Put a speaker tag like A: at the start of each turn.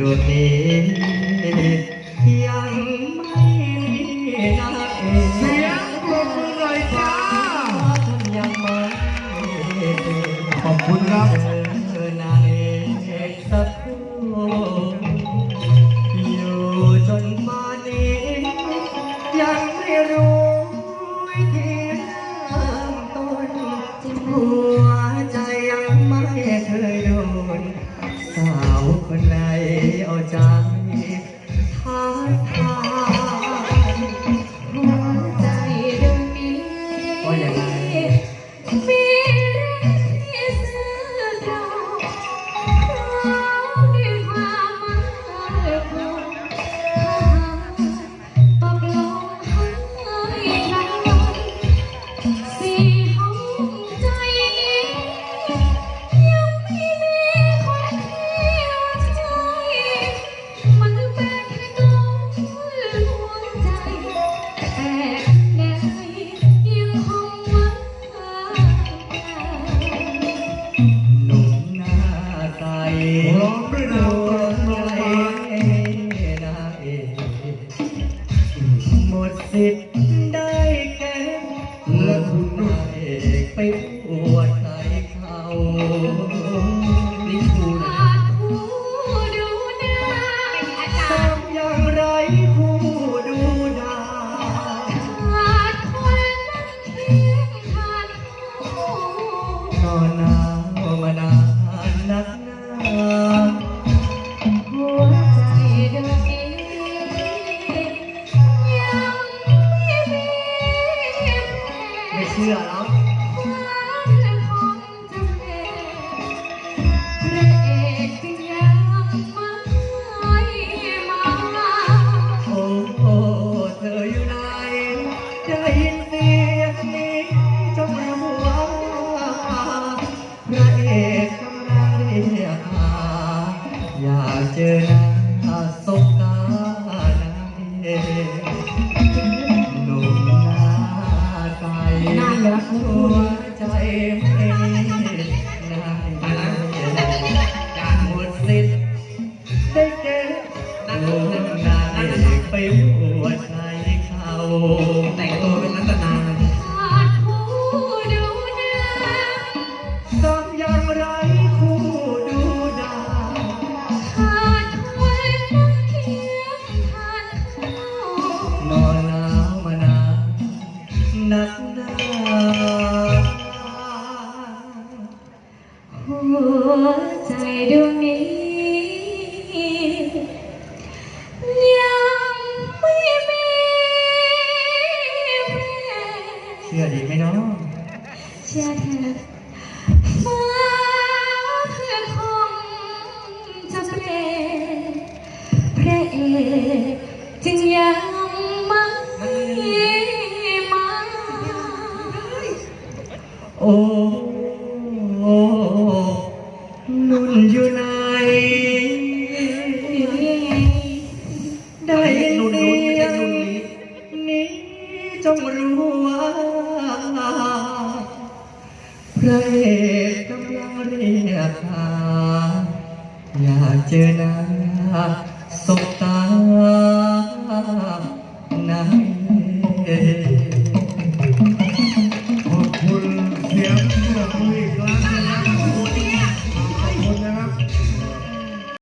A: ดวงนี้ยังไม่น่าเอ
B: เสียงปรบมือหน่อยจ้า
A: ท่านยังไม่เจอ
B: ขอบคุณครับ
A: เจอนางเอกสักครู่อยู่จนป่านนี้ยังไม่รู้วิธีเริ่มต้น ทาง
C: หัวใจดวงนี้
A: ว่าอย่างไคุ
B: ณด้
A: นา
B: วย
A: เอกไป ไม่เชื่อแล้ว
C: ความคงจำเป็นพระเอกจึงยังไม่มา
A: โอ้โอ้เธออยู่ไหนได้ยินเสียงนี้จงรู้ว่าพระเอกกำลังเรียกหาอยากเจอหน้าสบตานาเอก น่า
B: รัก
A: หัว
B: นะ
A: ใจ หนา
C: หั
A: ว
C: ใจดวงนี้ยังไม่มีแฟน
A: เชื่อดีไหมเนาะ
C: เชื่อเธอ
A: โอ้นุ่นอยู่ไหน
C: ได้
A: ยินเสียงนี้จงรู้ว่าพระเอกกำลังเรียกหาอยากเจอหน้าสบตานาง Luis,